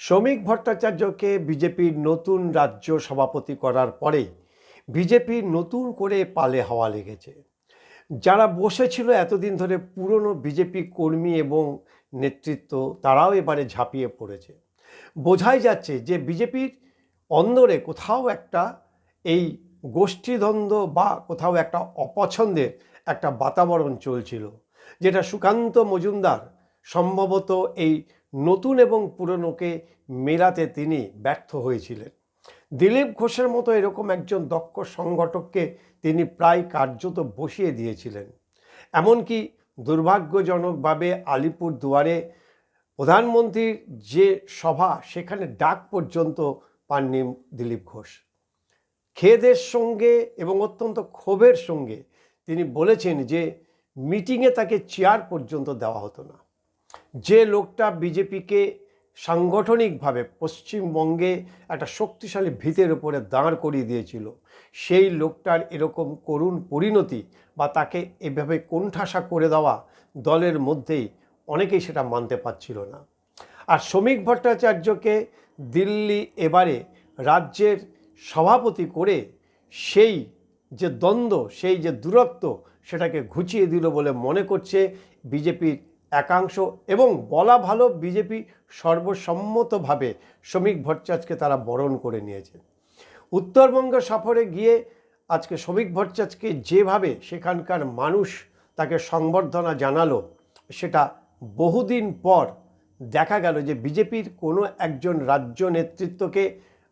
শ্রমিক ভট্টাচার্যকে বিজেপির নতুন রাজ্য সভাপতি করার পরে বিজেপির নতুন করে পালে হাওয়া লেগেছে। যারা বসেছিল এতদিন ধরে পুরনো বিজেপি কর্মী এবং নেতৃত্ব, তারাও এবারে ঝাঁপিয়ে পড়েছে। বোঝাই যাচ্ছে যে বিজেপির অন্দরে কোথাও একটা এই গোষ্ঠীদ্বন্দ্ব বা কোথাও একটা অপছন্দের একটা বাতাবরণ চলছিল, যেটা সুকান্ত মজুমদার সম্ভবত এই নতুন এবং পুরনোকে মেলাতে তিনি ব্যর্থ হয়েছিলেন। দিলীপ ঘোষের মতো এরকম একজন দক্ষ সংগঠককে তিনি প্রায় কার্যত বসিয়ে দিয়েছিলেন। এমনকি দুর্ভাগ্যজনকভাবে আলিপুর দুয়ারে প্রধানমন্ত্রীর যে সভা, সেখানে ডাক পর্যন্ত পাননি দিলীপ ঘোষ। খেদের সঙ্গে এবং অত্যন্ত ক্ষোভের সঙ্গে তিনি বলেছেন যে মিটিংয়ে তাকে চেয়ার পর্যন্ত দেওয়া হতো না। যে লোকটা বিজেপিকে সাংগঠনিকভাবে পশ্চিমবঙ্গে একটা শক্তিশালী ভিতের উপরে দাঁড় করিয়ে দিয়েছিল, সেই লোকটার এরকম করুণ পরিণতি বা তাকে এভাবে কোণঠাসা করে দেওয়া দলের মধ্যেই অনেকেই সেটা মানতে পারছিল না। আর শ্রমিক ভট্টাচার্যকে দিল্লি এবারে রাজ্যের সভাপতি করে সেই যে দ্বন্দ্ব, সেই যে দূরত্ব সেটাকে ঘুচিয়ে দিল বলে মনে করছে বিজেপির একাংশ এবং বলা ভালো বিজেপি সর্বসম্মতভাবে শ্রমিক ভট্টাচার্যকে তারা বরণ করে নিয়েছে। উত্তরবঙ্গ সফরে গিয়ে আজকে শ্রমিক ভট্টাচার্যকে যেভাবে সেখানকার মানুষ তাকে সংবর্ধনা জানালো, সেটা বহুদিন পর দেখা গেল যে বিজেপির কোনো একজন রাজ্য নেতৃত্বকে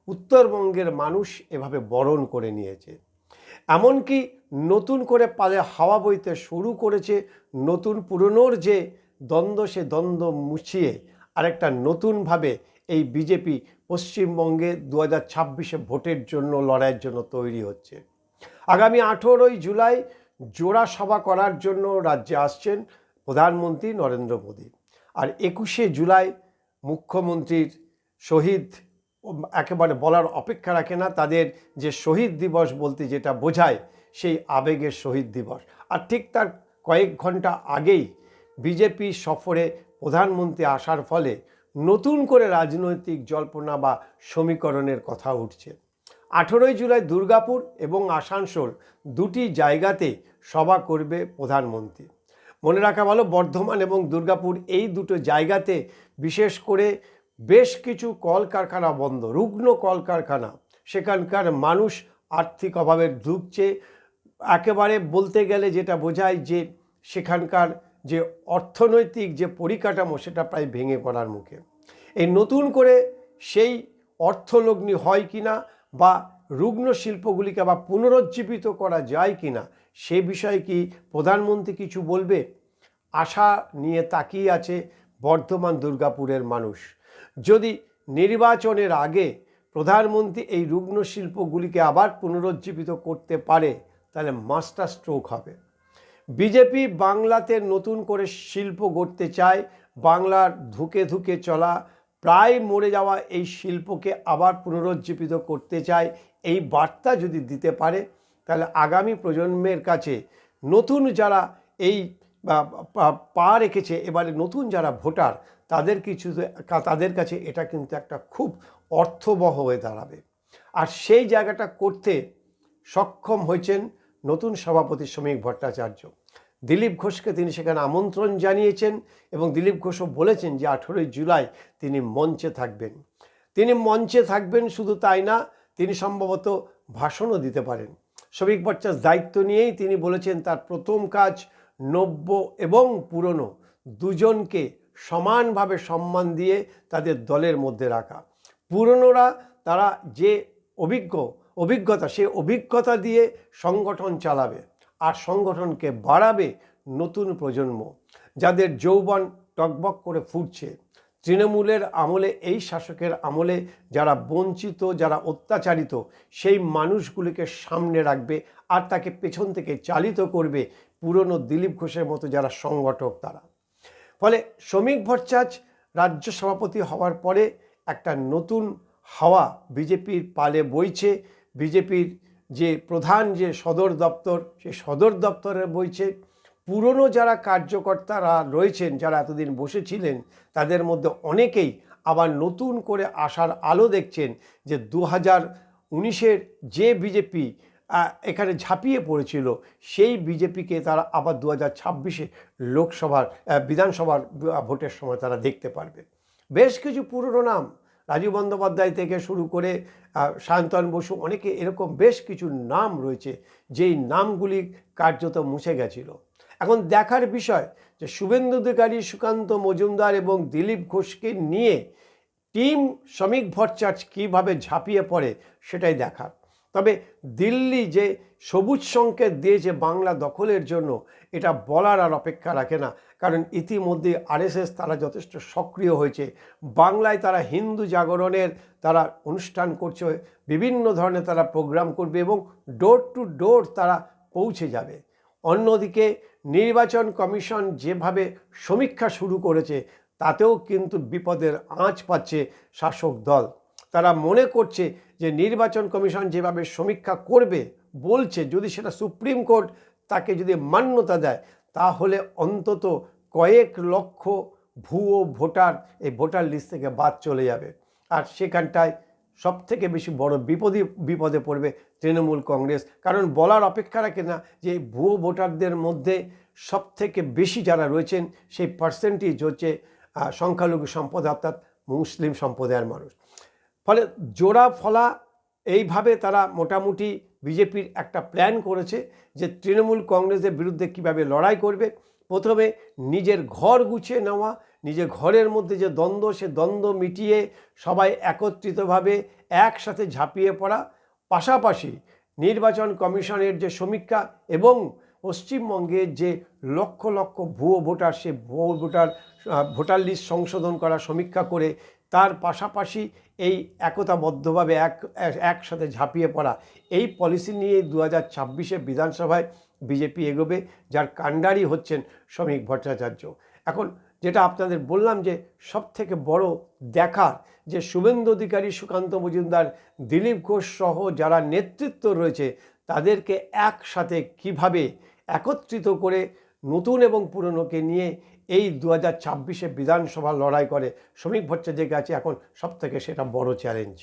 উত্তরবঙ্গের মানুষ এভাবে বরণ করে নিয়েছে। এমনকি নতুন করে পালে হাওয়া বইতে শুরু করেছে নতুন পুরনোর যে দ্বন্দ্ব সে দ্বন্দ্ব মুছিয়ে আরেকটা নতুনভাবে এই বিজেপি পশ্চিমবঙ্গে দু হাজার ছাব্বিশে ভোটের জন্য, লড়াইয়ের জন্য তৈরি হচ্ছে। আগামী আঠেরোই জুলাই জোড়া সভা করার জন্য রাজ্যে আসছেন প্রধানমন্ত্রী নরেন্দ্র মোদী। আর একুশে জুলাই মুখ্যমন্ত্রীর শহীদ, একেবারে বলার অপেক্ষা রাখে না, তাদের যে শহীদ দিবস বলতে যেটা বোঝায়, সেই আবেগের শহীদ দিবস। আর ঠিক তার কয়েক ঘণ্টা আগেই বিজেপি সফরে প্রধানমন্ত্রী আসার ফলে নতুন করে রাজনৈতিক জল্পনা বা সমীকরণের কথা উঠছে। আঠেরোই জুলাই দুর্গাপুর এবং আসানসোল দুটি জায়গাতে সভা করবে প্রধানমন্ত্রী। মনে রাখা ভালো, বর্ধমান এবং দুর্গাপুর এই দুটো জায়গাতে বিশেষ করে বেশ কিছু কলকারখানা বন্ধ, রুগ্ন কলকারখানা। সেখানকার মানুষ আর্থিক অভাবে ঢুকছে একেবারে বলতে গেলে যেটা বোঝায় যে সেখানকার যে অর্থনৈতিক যে পরিকাঠামো, সেটা প্রায় ভেঙে পড়ার মুখে। এই নতুন করে সেই অর্থলগ্নি হয় কি না বা রুগ্ন শিল্পগুলিকে আবার পুনরুজ্জীবিত করা যায় কি না সে বিষয়ে কি প্রধানমন্ত্রী কিছু বলবে? আশা নিয়ে তাকিয়ে আছে বর্ধমান দুর্গাপুরের মানুষ। যদি নির্বাচনের আগে প্রধানমন্ত্রী এই রুগ্ন শিল্পগুলিকে আবার পুনরুজ্জীবিত করতে পারে, তাহলে মাস্টার স্ট্রোক হবে। বিজেপি বাংলাতে নতুন করে শিল্প গড়তে চায়। বাংলার ধুকে ধুকে চলা, প্রায় মরে যাওয়া এই শিল্পকে আবার পুনরুজ্জীবিত করতে চায়। এই বার্তা যদি দিতে পারে, তাহলে আগামী প্রজন্মের কাছে নতুন যারা এই পা রেখেছে, এবারে নতুন যারা ভোটার, তাদের কিছু তাদের কাছে এটা কিন্তু একটা খুব অর্থবহ হয়ে দাঁড়াবে। আর সেই জায়গাটা করতে সক্ষম হয়েছেন নতুন সভাপতি শ্রমিক ভট্টাচার্য। দিলীপ ঘোষকে তিনি সেখানে আমন্ত্রণ জানিয়েছেন এবং দিলীপ ঘোষও বলেছেন যে আঠেরোই জুলাই তিনি মঞ্চে থাকবেন। তিনি মঞ্চে থাকবেন শুধু তাই না, তিনি সম্ভবত ভাষণও দিতে পারেন। শ্রমিক ভট্টাচার্য দায়িত্ব নিয়েই তিনি বলেছেন তার প্রথম কাজ নব্য এবং পুরনো, দুজনকে সমানভাবে সম্মান দিয়ে তাদের দলের মধ্যে রাখা। পুরনোরা তারা যে অভিজ্ঞ অভিজ্ঞতা, সে অভিজ্ঞতা দিয়ে সংগঠন চালাবে আর সংগঠনকে বাড়াবে নতুন প্রজন্ম যাদের যৌবন টকবক করে ফুটছে। তৃণমূলের আমলে, এই শাসকের আমলে যারা বঞ্চিত, যারা অত্যাচারিত, সেই মানুষগুলিকে সামনে রাখবে আর তাকে পেছন থেকে চালিত করবে পুরনো দিলীপ ঘোষের মতো যারা সংগঠক তারা। ফলে শ্রমিক ভট্টাচার্য রাজ্য সভাপতি হওয়ার পরে একটা নতুন হাওয়া বিজেপির পালে বইছে। বিজেপির যে প্রধান যে সদর দপ্তর, সেই সদর দপ্তরে বইছে, পুরনো যারা কার্যকর্তারা রয়েছেন, যারা এতদিন বসেছিলেন, তাদের মধ্যে অনেকেই আবার নতুন করে আসার আলো দেখছেন যে দু হাজার উনিশের যে বিজেপি এখানে ঝাঁপিয়ে পড়েছিল, সেই বিজেপিকে তারা আবার দু হাজার ছাব্বিশে লোকসভার বিধানসভার ভোটের সময় তারা দেখতে পারবে। বেশ কিছু পুরনো নাম রাজীব বন্দ্যোপাধ্যায় থেকে শুরু করে সায়ন্তন বসু, অনেকে এরকম বেশ কিছু নাম রয়েছে, যেই নামগুলি কার্যত মুছে গেছিল। এখন দেখার বিষয় যে শুভেন্দু অধিকারী, সুকান্ত মজুমদার এবং দিলীপ ঘোষকে নিয়ে টিম শ্রমিক ভট্টাচার্য কীভাবে ঝাঁপিয়ে পড়ে সেটাই দেখার। তবে দিল্লি যে সবুজ সংকেত দিয়েছে বাংলা দখলের জন্য এটা বলার আর অপেক্ষা রাখে না, কারণ ইতিমধ্যে আরএসএস তারা যথেষ্ট সক্রিয় হয়েছে। বাংলায় তারা হিন্দু জাগরণের তারা অনুষ্ঠান করছে, বিভিন্ন ধরনের তারা প্রোগ্রাম করবে এবং ডোর টু ডোর তারা পৌঁছে যাবে। অন্যদিকে নির্বাচন কমিশন যেভাবে সমীক্ষা শুরু করেছে, তাতেও কিন্তু বিপদের আঁচ পাচ্ছে শাসক দল। তারা মনে করছে যে নির্বাচন কমিশন যেভাবে সমীক্ষা করবে, বলছে, যদি সেটা সুপ্রিম কোর্ট তাকে যদি মান্যতা দেয়, তাহলে অন্তত কয়েক লক্ষ ভুয়ো ভোটার এই ভোটার লিস্ট থেকে বাদ চলে যাবে। আর সেখানটায় সব থেকে বেশি বড় বিপদে বিপদে পড়বে তৃণমূল কংগ্রেস। কারণ বলার অপেক্ষা রাখে না যে ভুয়ো ভোটারদের মধ্যে সব থেকে বেশি যারা রয়েছেন, সেই পার্সেন্টেজ হচ্ছে সংখ্যালঘু সম্পদ, অর্থাৎ মুসলিম সম্প্রদায়ের মানুষ। ফলে জোড়া ফলা এইভাবে তারা মোটামুটি বিজেপির একটা প্ল্যান করেছে যে তৃণমূল কংগ্রেসের বিরুদ্ধে কীভাবে লড়াই করবে। প্রথমে নিজের ঘর গুছিয়ে নেওয়া, নিজের ঘরের মধ্যে যে দ্বন্দ্ব, সে দ্বন্দ্ব মিটিয়ে সবাই একত্রিতভাবে একসাথে ঝাঁপিয়ে পড়া। পাশাপাশি নির্বাচন কমিশনের যে সমীক্ষা এবং পশ্চিমবঙ্গের যে লক্ষ লক্ষ ভুয়ো ভোটার, সে ভুয়ো ভোটার ভোটার লিস্ট সংশোধন করা সমীক্ষা করে, তার পাশাপাশি এই একতাবদ্ধভাবে এক, এক- একসাথে ঝাঁপিয়ে পড়া। এই পলিসি নিয়ে দু হাজার ছাব্বিশে বিধানসভায় বিজেপি এগোবে, যার কাণ্ডারি হচ্ছেন শ্রমিক ভট্টাচার্য। এখন যেটা আপনাদের বললাম যে সব থেকে বড় দেখার যে শুভেন্দু অধিকারী সুকান্ত মজুমদার, দিলীপ ঘোষ সহ যারা নেতৃত্ব রয়েছে, তাদেরকে একসাথে কীভাবে একত্রিত করে নতুন এবং পুরনোকে নিয়ে এই দু হাজার ছাব্বিশে বিধানসভা লড়াই করে শ্রমিক ভট্টাচার্যের কাছে এখন সবথেকে সেটা বড় চ্যালেঞ্জ